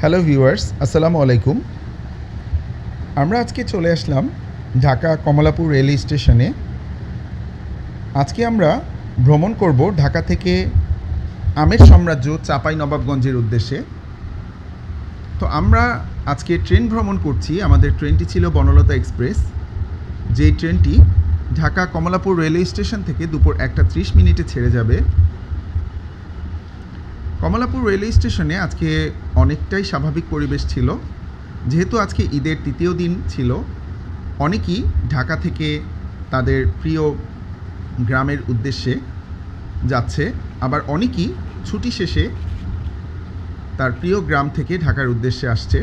Hello viewers আসসালামু আলাইকুম আমরা আজকে চলে আসলাম ঢাকা কমলাপুর রেল স্টেশনে। আজকে আমরা ভ্রমণ করব ঢাকা থেকে আমের সাম্রাজ্য চাপাই নবাবগঞ্জের উদ্দেশ্যে। তো আমরা আজকে ট্রেন ভ্রমণ করছি, আমাদের ট্রেনটি ছিল বনলতা এক্সপ্রেস। যেই ট্রেনটি ঢাকা কমলাপুর রেলওয়ে স্টেশন থেকে দুপুর একটা ত্রিশ মিনিটে ছেড়ে যাবে। কমলাপুর রেলওয়ে স্টেশনে আজকে অনেকটাই স্বাভাবিক পরিবেশ ছিল। যেহেতু আজকে ঈদের তৃতীয় দিন ছিল, অনেকেই ঢাকা থেকে তাদের প্রিয় গ্রামের উদ্দেশ্যে যাচ্ছে। আবার অনেকেই ছুটি শেষে তার প্রিয় গ্রাম থেকে ঢাকার উদ্দেশ্যে আসছে।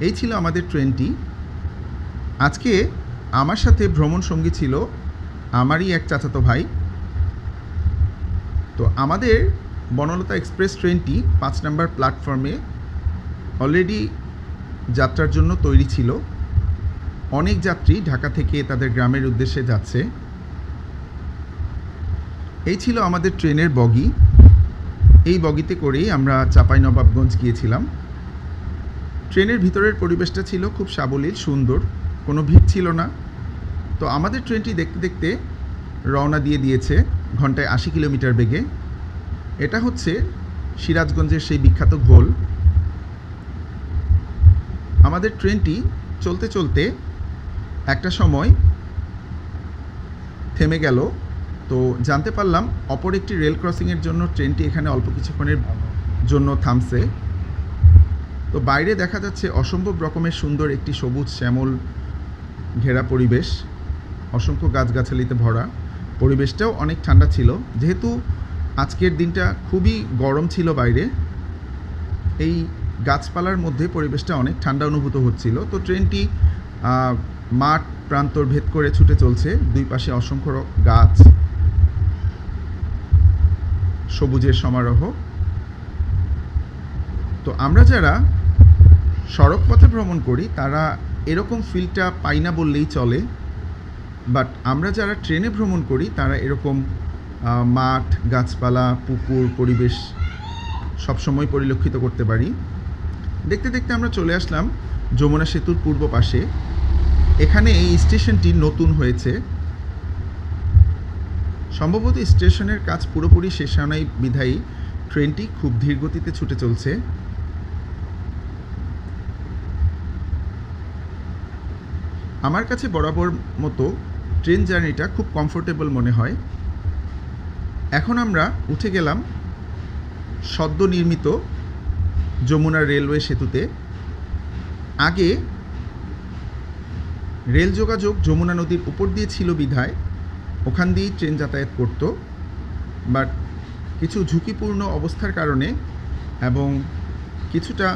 এই ছিল আমাদের ট্রেনটি। আজকে আমার সাথে ভ্রমণ সঙ্গী ছিল আমারই এক চাচাতো ভাই। তো আমাদের বনলতা এক্সপ্রেস ট্রেনটি পাঁচ নম্বর প্ল্যাটফর্মে অলরেডি যাত্রার জন্য তৈরি ছিল। অনেক যাত্রী ঢাকা থেকে তাদের গ্রামের উদ্দেশ্যে যাচ্ছে। এই ছিল আমাদের ট্রেনের বগি। এই বগিতে করেই আমরা চাপাই নবাবগঞ্জ গিয়েছিলাম। ট্রেনের ভিতরের পরিবেশটা ছিল খুব সাবলীল, সুন্দর, কোনো ভিড় ছিল না। তো আমাদের ট্রেনটি দেখতে দেখতে রওনা দিয়ে দিয়েছে ঘন্টায় আশি কিলোমিটার বেগে। এটা হচ্ছে সিরাজগঞ্জের সেই বিখ্যাত ঘোল আমাদের ট্রেনটি চলতে চলতে একটা সময় থেমে গেল। তো জানতে পারলাম অপর একটি রেল ক্রসিংয়ের জন্য ট্রেনটি এখানে অল্প কিছুক্ষণের জন্য থামছে। তো বাইরে দেখা যাচ্ছে অসম্ভব রকমের সুন্দর একটি সবুজ শ্যামল ঘেরা পরিবেশ, অসংখ্য গাছগাছালিতে ভরা। পরিবেশটাও অনেক ঠান্ডা ছিল। যেহেতু আজকের দিনটা খুবই গরম ছিল বাইরে। এই গাছপালার মধ্যে পরিবেশটা অনেক ঠান্ডা অনুভূত হচ্ছিল। তো ট্রেনটি মাঠ প্রান্তর ভেদ করে ছুটে চলছে। দুই পাশে অসংখ্য গাছ, সবুজের সমারোহ। তো আমরা যারা সড়ক পথে ভ্রমণ করি, তারা এরকম ফিলটা পাই না বললেই চলে। বাট আমরা যারা ট্রেনে ভ্রমণ করি, তারা এরকম মাঠ, গাছপালা, পুকুর, পরিবেশ সবসময় পরিলক্ষিত করতে পারি। দেখতে দেখতে আমরা চলে আসলাম যমুনা সেতুর পূর্ব পাশে। এখানে এই স্টেশনটি নতুন হয়েছে। সম্ভবত স্টেশনের কাজ পুরোপুরি শেষ হয় বিধায়ী ট্রেনটি খুব ধীর গতিতে ছুটে চলছে। আমার কাছে বরাবর মতো ট্রেন জার্নিটা খুব কমফোর্টেবল মনে হয়। এখন আমরা উঠে গেলাম সদ্য নির্মিত যমুনা রেলওয়ে সেতুতে। আগে রেল যোগাযোগ যমুনা নদীর উপর দিয়ে ছিল বিধায়, ওখান দিয়েই ট্রেন যাতায়াত করত। বাট কিছু ঝুঁকিপূর্ণ অবস্থার কারণে এবং কিছুটা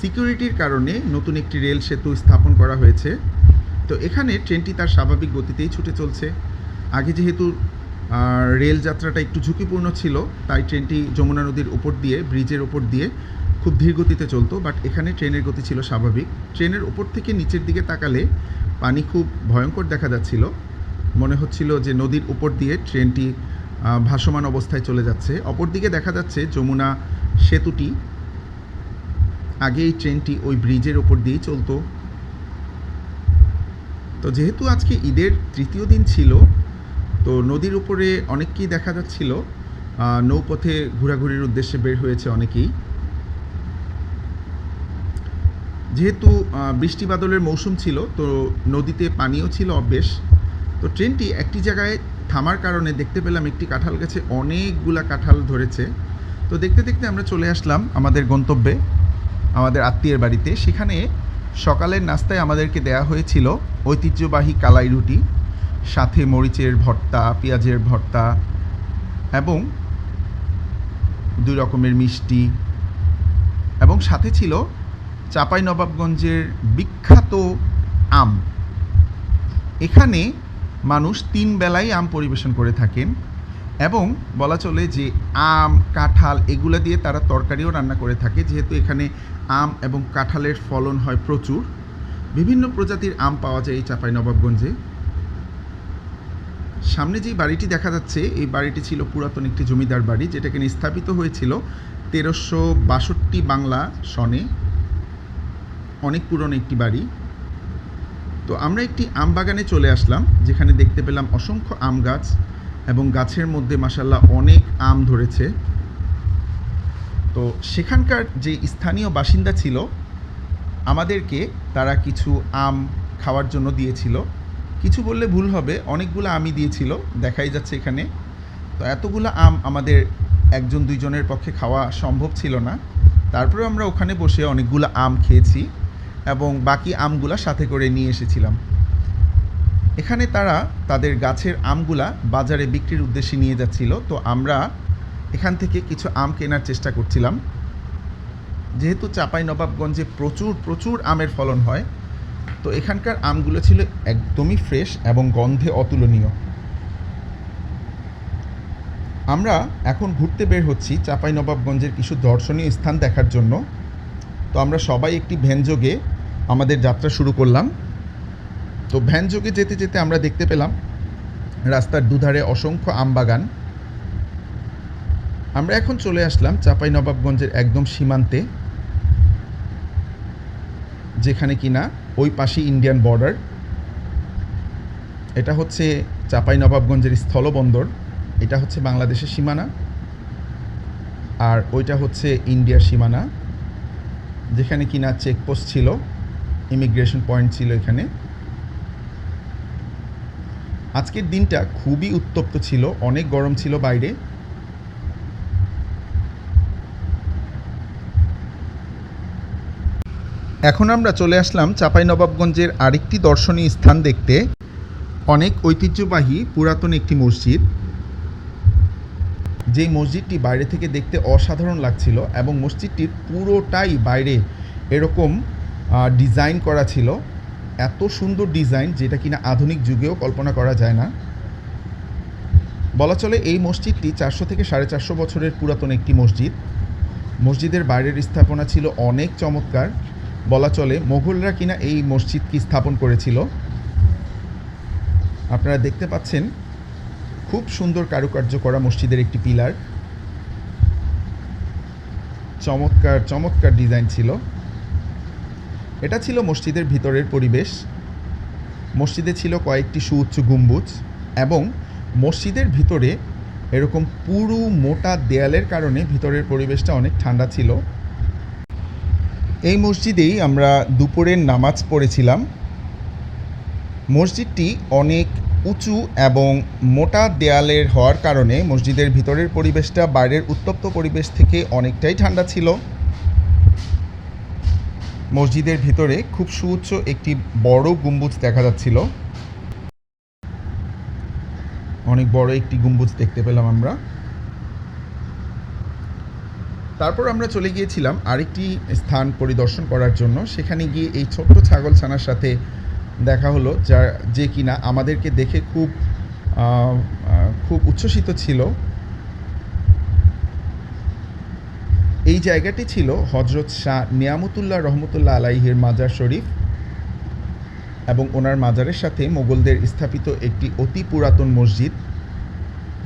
সিকিউরিটির কারণে নতুন একটি রেল সেতু স্থাপন করা হয়েছে। তো এখানে ট্রেনটি তার স্বাভাবিক গতিতেই ছুটে চলছে। আগে যেহেতু রেল যাত্রাটা একটু ঝুঁকিপূর্ণ ছিল, তাই ট্রেনটি যমুনা নদীর উপর দিয়ে, ব্রিজের উপর দিয়ে খুব ধীর গতিতে চলতো বাট এখানে ট্রেনের গতি ছিল স্বাভাবিক। ট্রেনের উপর থেকে নিচের দিকে তাকালে পানি খুব ভয়ঙ্কর দেখা যাচ্ছিল। মনে হচ্ছিল যে নদীর উপর দিয়ে ট্রেনটি ভাসমান অবস্থায় চলে যাচ্ছে। অপরদিকে দেখা যাচ্ছে যমুনা সেতুটি আগে এই ট্রেনটি ওই ব্রিজের ওপর দিয়েই চলতো। তো যেহেতু আজকে ঈদের তৃতীয় দিন ছিল তো নদীর উপরে অনেককেই দেখা যাচ্ছিল। নৌপথে ঘোরাঘুরির উদ্দেশ্যে বের হয়েছে অনেকেই। যেহেতু বৃষ্টি বাদলের মৌসুম ছিল, তো নদীতে পানিও ছিল অভ্যেস তো ট্রেনটি একটি জায়গায় থামার কারণে দেখতে পেলাম একটি কাঁঠাল গাছে অনেকগুলা কাঁঠাল ধরেছে। তো দেখতে দেখতে আমরা চলে আসলাম আমাদের গন্তব্যে, আমাদের আত্মীয়ের বাড়িতে। সেখানে সকালের নাস্তায় আমাদেরকে দেয়া হয়েছিল ঐতিহ্যবাহী কালাই রুটি। সাথে মরিচের ভর্তা, পেঁয়াজের ভর্তা এবং দুই রকমের মিষ্টি এবং সাথে ছিল চাপাই নবাবগঞ্জের বিখ্যাত আম। এখানে মানুষ তিন বেলায় আম পরিবেশন করে থাকেন এবং বলা চলে যে আম, কাঁঠাল এগুলা দিয়ে তারা তরকারিও রান্না করে থাকে। যেহেতু এখানে আম এবং কাঁঠালের ফলন হয় প্রচুর, বিভিন্ন প্রজাতির আম পাওয়া যায় এই চাপাই নবাবগঞ্জে। সামনে যেই বাড়িটি দেখা যাচ্ছে, এই বাড়িটি ছিল পুরাতন একটি জমিদার বাড়ি যেটা কিনা স্থাপিত হয়েছিল তেরোশো বাষট্টি বাংলা সনে। অনেক পুরনো একটি বাড়ি। তো আমরা একটি আম বাগানে চলে আসলাম, যেখানে দেখতে পেলাম অসংখ্য আম গাছ এবং গাছের মধ্যে মাসাল্লাহ অনেক আম ধরেছে। তো সেখানকার যে স্থানীয় বাসিন্দা ছিল, আমাদেরকে তারা কিছু আম খাওয়ার জন্য দিয়েছিল। কিছু বললে ভুল হবে, অনেকগুলো আমই দিয়েছিল, দেখাই যাচ্ছে এখানে। তো এতগুলো আম আমাদের একজন দুইজনের পক্ষে খাওয়া সম্ভব ছিল না। তারপরে আমরা ওখানে বসে অনেকগুলো আম খেয়েছি এবং বাকি আমগুলা সাথে করে নিয়ে এসেছিলাম। এখানে তারা তাদের গাছের আমগুলা বাজারে বিক্রির উদ্দেশ্যে নিয়ে যাচ্ছিল, তো আমরা এখান থেকে কিছু আম কেনার চেষ্টা করছিলাম। যেহেতু চাপাই নবাবগঞ্জে প্রচুর প্রচুর আমের ফলন হয় তো এখানকার আমগুলো ছিল একদমই ফ্রেশ এবং গন্ধে অতুলনীয়। আমরা এখন ঘুরতে বের হচ্ছি নবাবগঞ্জের কিছু দর্শনীয় স্থান দেখার জন্য। তো আমরা সবাই একটি ভ্যানযোগে আমাদের যাত্রা শুরু করলাম। তো ভ্যানযোগে যেতে যেতে আমরা দেখতে পেলাম রাস্তার দুধারে অসংখ্য আম বাগান আমরা এখন চলে আসলাম চাপাই নবাবগঞ্জের একদম সীমান্তে, যেখানে কিনা ওই পাশে ইন্ডিয়ান বর্ডার এটা হচ্ছে চাপাই নবাবগঞ্জের স্থলবন্দর। এটা হচ্ছে বাংলাদেশের সীমানা। আর ওইটা হচ্ছে ইন্ডিয়ার সীমানা। যেখানে কিনা চেকপোস্ট ছিল। ইমিগ্রেশন পয়েন্ট ছিল এখানে। আজকের দিনটা খুবই উত্তপ্ত ছিল। অনেক গরম ছিল বাইরে। এখন আমরা চলে আসলাম চাঁপাইনবাবগঞ্জের আরেকটি দর্শনীয় স্থান দেখতে। অনেক ঐতিহ্যবাহী পুরাতন একটি মসজিদ। যেই মসজিদটি বাইরে থেকে দেখতে অসাধারণ লাগছিল এবং মসজিদটির পুরোটাই বাইরে এরকম ডিজাইন করা ছিল। এত সুন্দর ডিজাইন যেটা কিনা আধুনিক যুগেও কল্পনা করা যায় না। বলা চলে এই মসজিদটি চারশো থেকে সাড়ে চারশো বছরের পুরাতন একটি মসজিদ। মসজিদের বাইরের স্থাপনা ছিল অনেক চমৎকার। বলা চলে মোগলরা কিনা এই মসজিদকে স্থাপন করেছিল? আপনারা দেখতে পাচ্ছেন, খুব সুন্দর কারুকার্য করা মসজিদের একটি পিলার। চমৎকার চমৎকার ডিজাইন ছিল। এটা ছিল মসজিদের ভিতরের পরিবেশ। মসজিদে ছিল কয়েকটি সুউচ্চ গম্বুজ এবং মসজিদের ভিতরে এরকম পুরু মোটা দেয়ালের কারণে ভিতরের পরিবেশটা অনেক ঠান্ডা ছিল। এই মসজিদেই আমরা দুপুরের নামাজ পড়েছিলাম। মসজিদটি অনেক উঁচু এবং মোটা দেয়ালের হওয়ার কারণে মসজিদের ভিতরের পরিবেশটা, বাইরের উত্তপ্ত পরিবেশ থেকে অনেকটাই ঠান্ডা ছিল। মসজিদের ভিতরে খুব সুউচ্চ একটি বড় গম্বুজ দেখা যাচ্ছিল। অনেক বড় একটি গম্বুজ দেখতে পেলাম আমরা। তারপর আমরা চলে গিয়েছিলাম আরেকটি স্থান পরিদর্শন করার জন্য। সেখানে গিয়ে এই ছোট্ট ছাগল ছানার সাথে দেখা হলো যা যে কিনা আমাদেরকে দেখে খুব খুব উচ্ছ্বসিত ছিল। এই জায়গাটি ছিল হজরত শাহ নিয়ামতুল্লাহ রহমতুল্লাহ আলাইহির মাজার শরীফ এবং ওনার মাজারের সাথে মোগলদের স্থাপিত একটি অতি পুরাতন মসজিদ।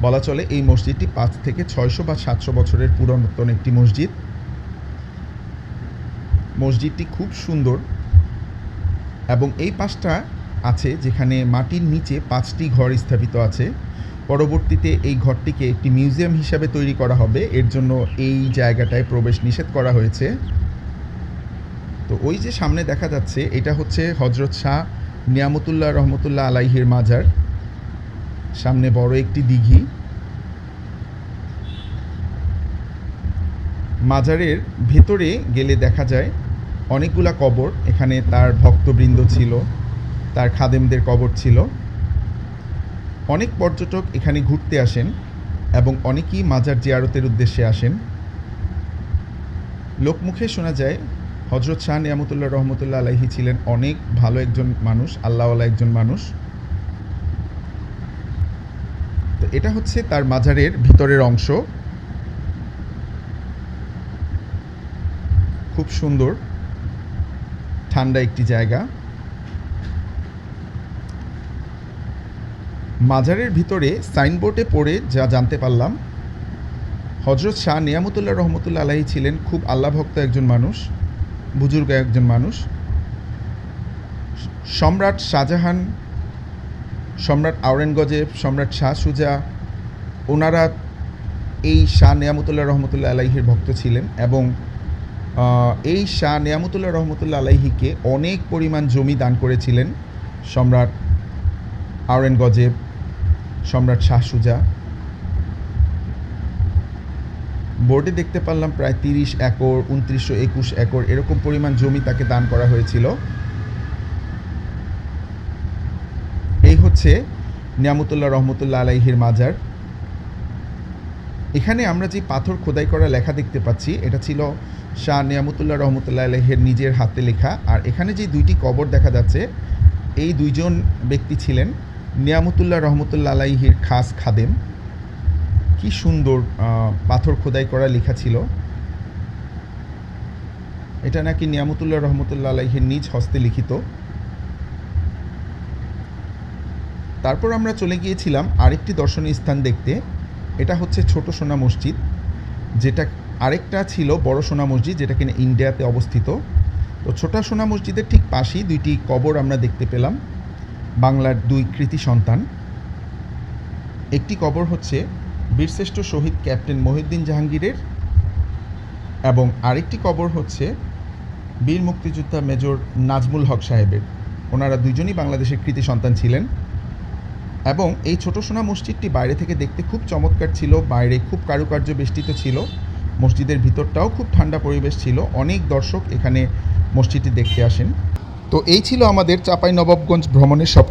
বলা চলে এই মসজিদটি পাঁচ থেকে ছয়শো বা সাতশো বছরের পুরাতন একটি মসজিদ। মসজিদটি খুব সুন্দর এবং এই পাশটা আছে যেখানে মাটির নিচে পাঁচটি ঘর স্থাপিত আছে। পরবর্তীতে এই ঘরটিকে একটি মিউজিয়াম হিসাবে তৈরি করা হবে। এর জন্য এই জায়গাটায় প্রবেশ নিষেধ করা হয়েছে। তো ওই যে সামনে দেখা যাচ্ছে, এটা হচ্ছে হজরত শাহ নিয়ামতুল্লাহ রহমতুল্লাহ আলাইহির মাজার। সামনে বড় একটি দিঘি। মাজারের ভেতরে গেলে দেখা যায় অনেকগুলা কবর, এখানে তার ভক্তবৃন্দ ছিল, তার খাদেমদের কবর ছিল। অনেক পর্যটক এখানে ঘুরতে আসেন এবং অনেকেই মাজার জিয়ারতের উদ্দেশ্যে আসেন। লোকমুখে শোনা যায় হজরত শাহ নিয়ামতুল্লাহ রহমতুল্লাহ আলাহি ছিলেন অনেক ভালো একজন মানুষ, আল্লাহওয়ালা একজন মানুষ তো এটা হচ্ছে তার মাজারের ভিতরের অংশ। খুব সুন্দর, ঠান্ডা একটি জায়গা। মাজারের ভিতরে সাইনবোর্ডে পড়ে যা জানতে পারলাম হজরত শাহ নিয়ামতুল্লাহ রহমতুল্লা আলাহি ছিলেন খুব আল্লাভক্ত একজন মানুষ, বুজুর্গ একজন মানুষ। সম্রাট শাহজাহান সম্রাট আওরেনগজেব সম্রাট শাহ সুজা, ওনারা এই শাহ নিয়ামতুল্লাহ রহমতুল্লাহ আলাইহির ভক্ত ছিলেন এবং এই শাহ নিয়ামতুল্লাহ রহমতুল্লাহ আলাইহিকে অনেক পরিমাণ জমি দান করেছিলেন সম্রাট আওরেনগজেব সম্রাট শাহ সুজা। বোর্ডে দেখতে পারলাম প্রায় তিরিশ একর, উনত্রিশশো একুশ একর এরকম পরিমাণ জমি তাকে দান করা হয়েছিল এই হচ্ছে নিয়ামতুল্লাহ রহমতুল্লাহ আলাইহির মাজার। এখানে আমরা যে পাথর খোদাই করা লেখা দেখতে পাচ্ছি, এটা ছিল শাহ নিয়ামতুল্লাহ রহমতুল্লাহ আলাইহের নিজের হাতে লেখা। আর এখানে যে দুইটি কবর দেখা যাচ্ছে, এই দুইজন ব্যক্তি ছিলেন নিয়ামতুল্লাহ রহমতুল্লাহ আলাইহির খাস খাদেম। কি সুন্দর পাথর খোদাই করা লেখা ছিল। এটা নাকি নিয়ামতুল্লাহ রহমতুল্লাহ আলাইহির নিজ হস্তে লিখিত। তারপর আমরা চলে গিয়েছিলাম আরেকটি দর্শনীয় স্থান দেখতে। এটা হচ্ছে ছোট সোনা মসজিদ, যেটা আরেকটা ছিল বড় সোনা মসজিদ, যেটা কিনা ইন্ডিয়াতে অবস্থিত। তো ছোটা সোনা মসজিদের ঠিক পাশেই দুইটি কবর আমরা দেখতে পেলাম, বাংলার দুই কৃতি সন্তান। একটি কবর হচ্ছে বীরশ্রেষ্ঠ শহীদ ক্যাপ্টেন মহিউদ্দিন জাহাঙ্গীরের এবং আরেকটি কবর হচ্ছে বীর মুক্তিযোদ্ধা মেজর নাজমুল হক সাহেবের। ওনারা দুজনই বাংলাদেশের কৃতি সন্তান ছিলেন। এবং এই ছোট সোনা মসজিদটি বাইরে থেকে দেখতে খুব চমৎকার ছিল, বাইরে খুব কারুকার্য বেষ্টিত ছিল। মসজিদের ভিতরটাও খুব ঠান্ডা পরিবেশ ছিল। অনেক দর্শক এখানে মসজিদটি দেখতে আসেন। তো এই ছিল আমাদের চাঁপাই নবাবগঞ্জ ভ্রমণের সব